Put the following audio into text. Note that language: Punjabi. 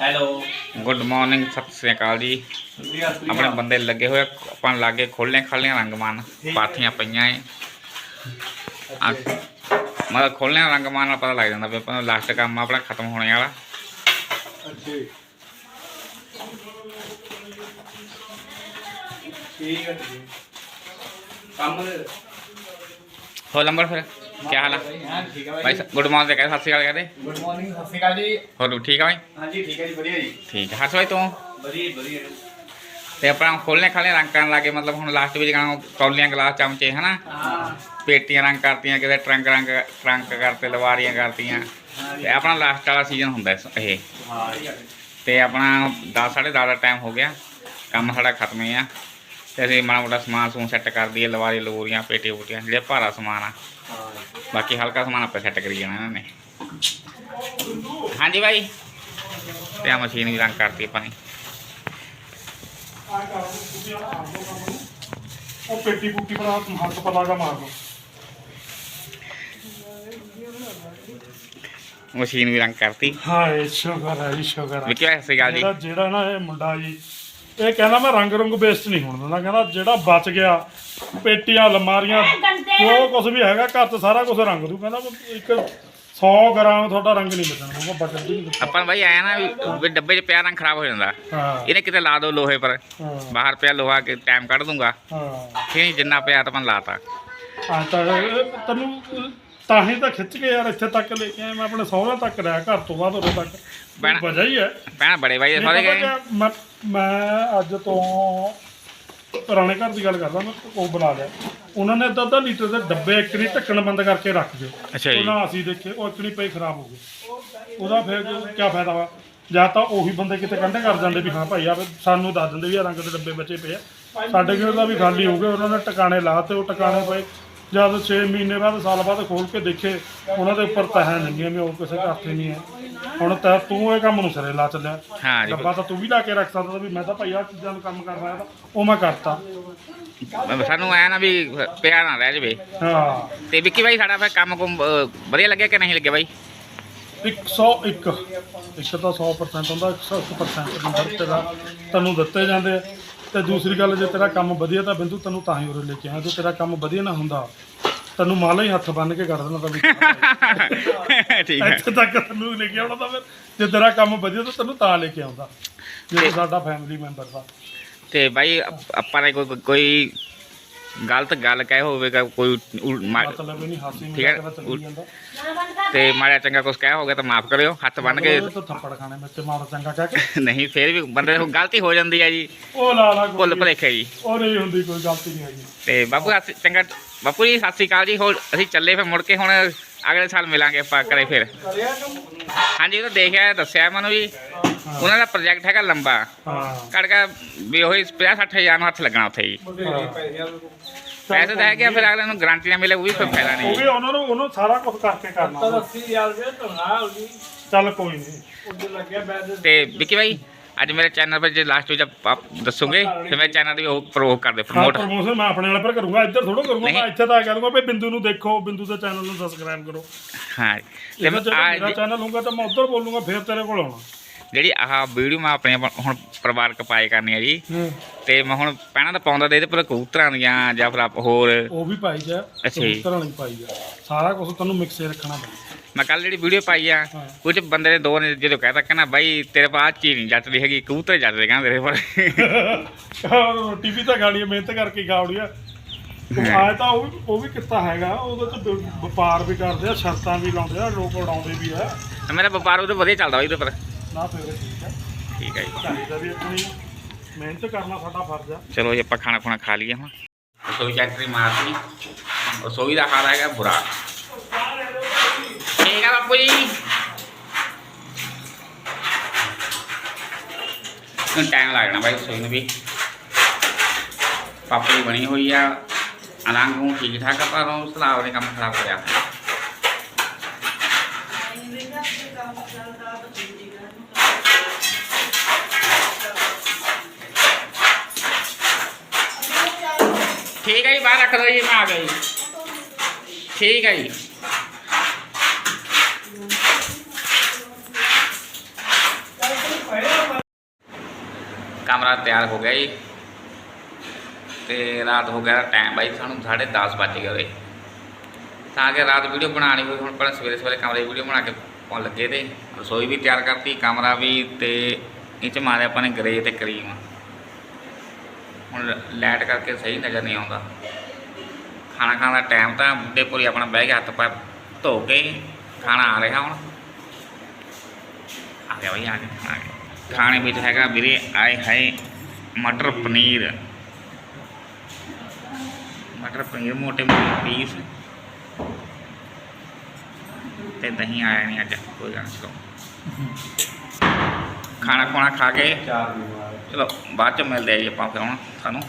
Hello. Good morning Sat Sri ਅਕਾਲ ਜੀ। ਆਪਣੇ ਬੰਦੇ ਲੱਗੇ ਹੋਏ ਆਪਾਂ ਲਾਗੇ ਖੋਲ੍ਹਣੇ ਖਾਲਣੇ ਰੰਗਮਾਨ ਪਾਥੀਆਂ ਪਈਆਂ ਏ। ਮਤਲਬ ਖੋਲ੍ਹਣੇ ਰੰਗਮਾਨ ਨਾਲ ਪਤਾ ਲੱਗ ਜਾਂਦਾ ਵੀ ਆਪਾਂ ਲਾਸਟ ਕੰਮ ਆਪਣਾ ਖਤਮ ਹੋਣੇ ਵਾਲਾ। ਅੱਛਾ ਠੀਕ ਹੈ ਕੰਮ ਦੇ। ਹੋ ਨੰਬਰ ਫਿਰ? ਕੀ ਹਾਲ ਆ? ਹਾਂ ਠੀਕ ਗੁੱਡ ਮਾਰਨਿੰਗ ਕਹਿੰਦੇ ਸਤਿ ਸ੍ਰੀ ਅਕਾਲ ਕਹਿੰਦੇ ਗੁੱਡ ਮਾਰਨਿੰਗ ਸਤਿ ਸ਼੍ਰੀ ਅਕਾਲ ਜੀ। ਹੋਰ ਠੀਕ ਆ ਭਾਈ ਹਾਂਜੀ ਠੀਕ ਹੈ ਜੀ ਵਧੀਆ ਜੀ। ਠੀਕ ਹੈ ਹਰਸ਼ ਭਾਈ ਤੂੰ? ਵਧੀਆ ਵਧੀਆ ਤੇ ਆਪਣਾ ਖੋਲ੍ਹਣੇ ਖਾਲਣੇ ਰੰਗ ਕਰਨ ਲੱਗੇ ਮਤਲਬ ਹੁਣ ਲਾਸਟ ਵਿੱਚ ਕਹਾਂ ਕੌਲੀਆਂ ਗਲਾਸ ਚਮਚੇ ਹਨਾ? ਹਾਂ। ਪੇਟੀਆਂ ਰੰਗ ਕਰਤੀਆਂ ਕਿਤੇ ਟਰੰਕ ਰੰਗ ਟਰੰਕ ਕਰਤੇ ਲਵਾਰੀਆਂ ਕਰਤੀਆਂ। ਤੇ ਆਪਣਾ ਲਾਸਟ ਵਾਲਾ ਸੀਜ਼ਨ ਹੁੰਦਾ ਇਹ। ਹਾਂ ਤੇ ਆਪਣਾ 10 10:30 ਦਾ ਟਾਈਮ ਹੋ ਗਿਆ। ਕੰਮ ਸਾਡਾ ਖਤਮ ਹੀ ਆ। ਤੇ ਅਸੀਂ ਮਾੜਾ ਮੋਟਾ ਸਮਾਨ ਸਮੂਨ ਸੈੱਟ ਕਰ ਦਈਏ ਲਵਾਰੀ ਲਵੂਰੀਆਂ ਪੇਟੀਆਂ ਪੂਟੀਆਂ ਜਿਹੜੇ ਭਾਰਾ ਸਮਾਨ ਆ ਹਾਂ ਬਾਕੀ ਹਲਕਾ ਸਮਾਨ ਆਪੇ ਸੈੱਟ ਕਰੀ ਜਾਣਾ ਇਹਨਾਂ ਨੇ ਹਾਂਜੀ ਭਾਈ ਤੇ ਆ ਮਸ਼ੀਨ ਵੀ ਰੰਗ ਕਰਤੀ ਆਪਾਂ ਨੇ ਉਹ ਪੇਟੀ ਪੁੱਟੀ ਬਣਾ ਹੱਥ ਪਲਾ ਦਾ ਮਾਰ ਦੋ ਮਸ਼ੀਨ ਵੀ ਰੰਗ ਕਰਤੀ ਹਾਏ ਸ਼ੁਕਰ ਹੈ ਜੀ ਸ਼ੁਕਰ ਹੈ ਵਿੱਕੀ ਭਾਈ ਸਤਿ ਸ਼੍ਰੀ ਅਕਾਲ ਜੀ ਜਿਹੜਾ ਜਿਹੜਾ ਨਾ ਇਹ ਮੁੰਡਾ ਜੀ ਇਹ ਕਹਿੰਦਾ ਮੈਂ ਰੰਗ ਰੰਗ ਵੇਸਟ ਨਹੀਂ ਹੋਣ ਦਿੰਦਾ। ਕਹਿੰਦਾ ਜਿਹੜਾ ਬਚ ਗਿਆ ਪੇਟੀਆਂ ਅਲਮਾਰੀਆਂ ਜੋ ਕੁਝ ਵੀ ਹੈਗਾ ਘਰ ਤੇ ਸਾਰਾ ਕੁਝ ਰੰਗ ਦੂ। ਕਹਿੰਦਾ ਵੀ ਇੱਕ 100 ਗ੍ਰਾਮ ਤੁਹਾਡਾ ਰੰਗ ਨਹੀਂ ਬਚਣਾ। ਉਹ ਬਚਣ ਦੀ ਨਹੀਂ ਆਪਾਂ ਭਾਈ ਆਇਆ ਨਾ ਵੀ- ਵੀ ਡੱਬੇ 'ਚ ਪਿਆ ਰੰਗ ਖਰਾਬ ਹੋ ਜਾਂਦਾ। ਹਾਂ। ਇਹਨੇ ਕਿਤੇ ਲਾ ਦੋ ਲੋਹੇ ਪਰ। ਹਾਂ। ਬਾਹਰ ਪਿਆ ਲੋਹਾ ਕਿ ਟਾਈਮ ਕੱਢ ਦੂੰਗਾ। ਹਾਂ। ਫਿਰ ਜਿੰਨਾ ਪਿਆ ਤਾਂ ਆਪਾਂ ਲਾਤਾ ਆ ਤਾਂ ਇਹ ਤੈਨੂੰ ਤਾਂ ਹੀ ਤਾਂ ਖਿੱਚ ਕੇ ਯਾਰ ਇੱਥੇ ਤੱਕ ਲੈ ਕੇ ਆਇਆ ਮੈਂ ਆਪਣੇ ਸਹੁਰੇ ਤੱਕ ਰਿਹਾ ਘਰ ਤੋਂ ਬਾਅਦ ਉਰੇ ਤੱਕ। ਭੈਣ- ਵਜ੍ਹਾ ਹੀ ਹੈ। ਭੈਣਾ ਬੜੇ ਭਾਈ ਨਹੀਂ ਸਾਰੇ ਪਤਾ ਗਏ। ਕਿਆ, ਮੈਂ ਮੈਂ ਅੱਜ ਤੋਂ ਪੁਰਾਣੇ ਘਰ ਦੀ ਗੱਲ ਕਰਦਾ ਮੈਂ ਉਹ ਬਣਾ ਲਿਆ। ਉਹਨਾਂ ਨੇ ਅੱਧਾ ਅੱਧਾ ਲੀਟਰ ਦੇ ਡੱਬੇ ਇੱਕ ਨਹੀਂ ਢੱਕਣ ਬੰਦ ਕਰਕੇ ਰੱਖ ਦਿਓ। ਅੱਛਾ ਜੀ। ਉਹਨਾਂ ਅਸੀਂ ਦੇਖੇ ਉਹ ਇੱਕ ਨਹੀਂ ਪਈ ਖਰਾਬ ਹੋ ਗਏ ਉਹਦਾ ਫਿਰ ਕੀ ਫਾਇਦਾ ਵਾ? ਜਾਂ ਤਾਂ ਉਹੀ ਬੰਦੇ ਕਿਤੇ ਕੰਢੇ ਕਰ ਜਾਂਦੇ ਵੀ ਹਾਂ ਭਾਈ ਆ ਸਾਨੂੰ ਦੱਸ ਦਿੰਦੇ ਵੀ ਆ ਰੰਗ ਦੇ ਡੱਬੇ ਬਚੇ ਪਏ ਆ। ਸਾਡੇ ਕੋਲ ਦਾ ਵੀ ਖਾਲੀ ਹੋ ਗਏ ਉਹਨਾਂ ਨੇ ਟਿਕਾਣੇ ਲਾਤੇ ਉਹ ਟਿਕਾਣੇ ਪਏ। ਜਦ 6 ਮਹੀਨੇ ਬਾਅਦ ਸਾਲ ਬਾਅਦ ਖੋਲ ਕੇ ਦੇਖੇ ਉਹਨਾਂ ਦੇ ਉੱਪਰ ਤਹਾਂ ਨਹੀਂ ਵੀ ਉਹ ਕਿਸੇ ਘਰ ਤੇ ਨਹੀਂ ਹੈ। ਹੁਣ ਤਾਂ ਤੂੰ ਇਹ ਕੰਮ ਨੂੰ ਸਿਰੇ ਲਾ ਚੱਲਿਆ। ਹਾਂ ਜੀ। ਡੱਬਾ ਤਾਂ ਤੂੰ ਵੀ ਲਾ ਕੇ ਰੱਖ ਸਕਦਾ ਵੀ ਮੈਂ ਤਾਂ ਭਾਈ ਆ ਚੀਜ਼ਾਂ ਨੂੰ ਕੰਮ ਕਰ ਰਿਹਾ ਤਾਂ ਉਹ ਮੈਂ ਕਰਤਾ। ਸਾਨੂੰ ਆਇਆ ਨਾ ਵੀ ਪਿਆ ਨਾ ਰਹਿ ਜਵੇ। ਹਾਂ। ਤੇ ਵਿੱਕੀ ਭਾਈ ਸਾਡਾ ਫਿਰ ਕੰਮ ਕੁਮ ਅਹ, ਵਧੀਆ ਲੱਗਿਆ ਕਿ ਨਹੀਂ ਲੱਗਿਆ ਭਾਈ 101 ਇੱਕ। ਤਾਂ 100% ਹੁੰਦਾ 101% ਨੰਬਰ ਤੇਰਾ ਤੈਨੂੰ ਦਿੱਤੇ ਜਾਂਦੇ ਆ। ਤੇ ਦੂਸਰੀ ਗੱਲ ਜੇ ਤੇਰਾ ਕੰਮ ਵਧੀਆ ਤਾਂ ਬਿੰਦੂ ਤੈਨੂੰ ਤਾਂ ਹੀ ਉਰੇ ਲੈ ਕੇ ਆਇਆ। ਜੇ ਤੇਰਾ ਕੰਮ ਵਧੀਆ ਨਾ ਹੁੰਦਾ ਤੈਨੂੰ ਮਾਲਾ ਹੀ ਹੱਥ ਬੰਨ ਕੇ ਕੱਢ ਦੇਣਾ ਤਾਂ ਵੀ ਠੀਕ ਹੈ। ਇੱਥੇ ਤੱਕ ਤੈਨੂੰ ਲੈ ਕੇ ਆਉਣਾ ਤਾਂ ਫਿਰ ਜੇ ਤੇਰਾ ਕੰਮ ਵਧੀਆ ਤਾਂ ਤੈਨੂੰ ਤਾਂ ਲੈ ਕੇ ਆਉਂਦਾ। ਜੇ ਤੂੰ ਸਾਡਾ ਫੈਮਿਲੀ ਮੈਂਬਰ ਦਾ ਤੇ ਭਾਈ ਅਪ- ਆਪਾਂ ਨੇ ਕੋਈ ਕੋਈ ਗਲਤ ਗੱਲ ਕਹਿ ਹੋਵੇਗਾ ਕੋਈ ਉਲ- ਮਾ- ਮਤਲਬ ਇਹ ਨਹੀਂ ਹਾਸੀ ਠੀਕ ਹੈ, ਮਜ਼ਾਕ ਦਾ ਚੱਲੀ ਜਾਂਦਾ ਤੇ ਮਾੜਾ ਚੰਗਾ ਕੁਝ ਕਹਿ ਹੋਗਾ ਤਾਂ ਮਾਫ ਕਰਿਓ ਹੱਥ ਬੰਨ ਕੇ ਉਹ ਤਾਂ ਥੱਪੜ ਖਾਣੇ ਵਿੱਚ ਮਾਰ ਚੰਗਾ ਕਹਿ ਕੇ। ਨਹੀਂ ਫੇਰ ਵੀ ਬੰਦੇ ਤੋਂ ਗਲਤੀ ਹੋ ਜਾਂਦੀ ਹੈ ਜੀ। ਉਹ ਲਾ ਲਾ ਕੋਈ। ਭੁੱਲ ਭੁਲੇਖੇ ਜੀ। ਉਹ ਨਹੀਂ ਹੁੰਦੀ ਕੋਈ ਗਲਤੀ ਨਹੀਂ ਹੈਗੀ। ਤੇ ਬਾਪੂ ਸਤਿ- ਚੰਗਾ ਬਾਪੂ ਜੀ ਸਤਿ ਸ੍ਰੀ ਅਕਾਲ ਜੀ। ਹੋਰ ਅਸੀਂ ਚੱਲੇ ਫਿਰ ਮੁੜ ਕੇ ਹੁਣ ਅਗਲੇ ਸਾਲ ਮਿਲਾਂਗੇ ਆਪਾਂ ਕਰੇ ਫਿਰ। ਹਾਂਜੀ ਉਹ ਤਾਂ ਦੇਖਿਆ ਦੱਸਿਆ ਮੈਨੂੰ ਜੀ। ਉਹਨਾਂ ਦਾ ਪ੍ਰੋਜੈਕਟ ਹੈਗਾ ਲੰਬਾ। ਹਾਂ। ਕੜਕਾ ਵੀ ਉਹੀ 50 60 ਹਜ਼ਾਰ ਨੂੰ ਹੱਥ ਲੱਗਣਾ ਉੱਥੇ ਜੀ। ਪੈਸੇ ਤਾਂ ਹੈਗੇ ਆ, ਫਿਰ ਅਗਲੇ ਨੂੰ ਗਾਰੰਟੀ ਨਾ ਮਿਲੇ ਉਹ ਵੀ ਕੋਈ ਫਾਇਦਾ ਉਹ ਨਹੀਂ ਵੀ ਉਹਨਾਂ ਨੂੰ ਉਹਨੂੰ ਸਾਰਾ ਕੁਝ ਕਰਕੇ ਕਰਨਾ। 80000 ਰੁਪਏ ਧਰਨਾ ਹੋ ਗਈ ਚੱਲ ਕੋਈ ਨਹੀਂ। ਉਹਦੇ ਲੱਗਿਆ ਬੈਦ ਤੇ ਵਿੱਕੀ ਭਾਈ ਅੱਜ ਮੇਰੇ ਚੈਨਲ 'ਤੇ ਜੇ ਲਾਸਟ ਵਿੱਚ ਆਪ ਦੱਸੋਗੇ ਤੇ ਮੇਰੇ ਚੈਨਲ ਦੀ ਉਹ ਪ੍ਰੋਵੋਕ ਕਰਦੇ ਪ੍ਰਮੋਟ ਪ੍ਰਮੋਸ਼ਨ ਮੈਂ ਆਪਣੇ ਵਾਲੇ ਪਰ ਕਰੂੰਗਾ ਇੱਧਰ ਥੋੜਾ ਕਰੂੰਗਾ ਮੈਂ ਨਹੀਂ। ਇੱਥੇ ਤਾਂ ਕਹਿ ਦੂੰਗਾ ਵੀ ਬਿੰਦੂ ਨੂੰ ਦੇਖੋ ਬਿੰਦੂ ਦੇ ਚੈਨਲ ਨੂੰ ਸਬਸਕ੍ਰਾਈਬ ਕਰੋ। ਹਾਂ। ਤੇ ਜੇ ਮੈਂ ਮੇਰਾ ਚੈਨਲ ਹੋਊਗਾ ਤਾਂ ਮੈਂ ਉੱਧਰ ਬੋਲੂੰਗਾ ਫਿਰ ਤੇਰੇ ਕੋਲ ਆਉਣਾ। ਜਿਹੜੀ ਆਹ ਵੀਡੀਓ ਮੈਂ ਆਪਣੇ ਆਪ ਹੁਣ ਪਰਿਵਾਰਕ ਪਾਏ ਕਰਨੀ ਹੈ ਜੀ। ਤੇ ਮੈਂ ਹੁਣ ਪਹਿਲਾਂ ਤਾਂ ਪਾਉਂਦਾ ਤੇ ਇਹਦੇ ਪਰ ਕਬੂਤਰਾਂ ਦੀਆਂ ਜਾਂ ਫਿਰ ਆਪ- ਹੋਰ। ਉਹ ਵੀ ਪਾਈ ਜਾ। ਕਬੂਤਰਾਂ ਵਾਲੀ ਪਾਈ ਜਾ। ਸਾਰਾ ਕੁਝ ਤੈਨੂੰ ਮਿਕਸੇ ਰੱਖਣਾ ਪੈਂਦਾ ਮੈਂ ਕੱਲ ਜਿਹੜੀ ਵੀਡੀਓ ਪਾਈ ਆ। ਕੁਝ ਬੰਦੇ ਨੇ ਦੋ ਨੇ ਜਦੋਂ ਕਹਿਤਾ ਕਹਿੰਦਾ ਬਾਈ ਤੇਰੇ ਪਾ ਆਹ ਚੀਜ਼ ਨਹੀਂ ਜੱਟਦੀ ਹੈਗੀ ਕਬੂਤਰ ਜੱਟਦੇ ਕਹਿੰਦੇ ਤੇਰੇ ਪਰ ਰੋਟੀ ਵੀ ਤਾਂ ਖਾਣੀ ਆ, ਮਿਹਨਤ ਕਰਕੇ ਖਾਉਣੀ ਆ। ਆਏ ਤਾਂ ਉਹ ਵੀ ਉਹ ਵੀ ਕਿੱਤਾ ਹੈਗਾ ਉਹਦੇ ਚ ਵਪਾਰ ਵੀ ਕਰਦੇ ਆ ਸ਼ਰਤਾਂ ਵੀ ਲਾਉਂਦੇ ਆ ਲੋਕ ਉਡਾਉਂਦੇ ਵੀ ਆ। ਮੇਰਾ ਵਪਾਰ ਉਹਦੇ ਵਧੀਆ ਚੱਲਦਾ ਬਾਈ ਉਹਦੇ ਪਰ। ਨਾ ਫਿਰ ਠੀਕ ਹੈ ਠੀਕ ਹੈ ਜੀ ਚਾਹੀਦਾ ਵੀ ਆਪਣੀ ਮਿਹਨਤ ਕਰਨਾ ਸਾਡਾ ਫਰਜ਼ ਆ ਚਲੋ ਜੀ ਆਪਾਂ ਖਾਣਾ ਖੁਣਾ ਖਾ ਲਈਏ ਹੁਣ ਰਸੋਈ ਚੈਕਟਰੀ ਮਾਰਤੀ ਰਸੋਈ ਦਾ ਹਾਲ ਹੈਗਾ ਬੁਰਾ ਠੀਕ ਆ ਬਾਪੂ ਜੀ ਨੂੰ ਟਾਈਮ ਲੱਗਣਾ ਬਾਈ ਰਸੋਈ ਨੂੰ ਵੀ ਪਾਪੜੀ ਬਣੀ ਹੋਈ ਆ ਅਲੰਗ ਨੂੰ ਠੀਕ ਠਾਕ ਆ ਪਰ ਉਹ ਸਲਾਬ ਨੇ ਕੰਮ ਖਰਾਬ ਕਰਿਆ ਠੀਕ ਹੈ ਜੀ, ਬਾਹਰ ਰੱਖ ਦਿਓ ਜੀ, ਮੈਂ ਆ ਗਿਆ ਜੀ। ਠੀਕ ਹੈ ਜੀ। ਕਮਰਾ ਤਿਆਰ ਹੋ ਗਿਆ ਜੀ। ਤੇ ਰਾਤ ਹੋ ਗਿਆ ਟਾਈਮ ਬਾਈ, ਸਾਨੂੰ 10:30 ਵੱਜ ਗਏ ਹੋਏ ਤਾਂ ਕਿ ਰਾਤ ਵੀਡੀਓ ਬਣਾਣੀ ਹੋਈ, ਹੁਣ ਪਹਿਲਾਂ ਸਵੇਰੇ ਸਵੇਰੇ ਕਮਰੇ ਦੀ ਵੀਡੀਓ ਬਣਾ ਕੇ ਪਾਉਣ ਲੱਗੇ ਤੇ ਰਸੋਈ ਵੀ ਤਿਆਰ ਕਰਤੀ, ਕਮਰਾ ਵੀ ਤੇ ਇਹ ਚ ਮਾਰਿਆ ਆਪਾਂ ਨੇ ਗਰੇ ਤੇ ਕਰੀਮ। ਹੁਣ ਲਾਈਟ ਕਰਕੇ ਸਹੀ ਨਜ਼ਰ ਨਹੀਂ ਆਉਂਦਾ। ਖਾਣਾ ਖਾਣ ਦਾ ਟਾਈਮ ਤਾਂ ਬੁੱਢੇ ਪੂਰੀ ਆਪਣਾ ਬਹਿ ਕੇ ਹੱਥ ਪਾ ਧੋ ਕੇ ਖਾਣਾ ਆ ਰਿਹਾ ਹੁਣ। ਆ ਗਿਆ ਬਈ ਆ ਗਿਆ ਖਾਣੇ ਵਿੱਚ ਹੈਗਾ ਵੀਰੇ ਆਏ ਹਾਏ ਮਟਰ ਪਨੀਰ। ਮਟਰ ਪਨੀਰ ਮੋਟੇ ਮੋਟੇ ਪੀਸ ਤੇ ਦਹੀਂ ਆਇਆ ਨਹੀਂ ਅੱਜ ਕੋਈ ਗੱਲ ਨਹੀਂ ਖਾਣਾ ਖੁਣਾ ਖਾ ਕੇ ਚਾਰ ਚਲੋ ਬਾਅਦ ਚ ਮਿਲਦੇ ਆ ਜੀ ਆਪਾਂ ਫਿਰ ਹੁਣ ਤੁਹਾਨੂੰ।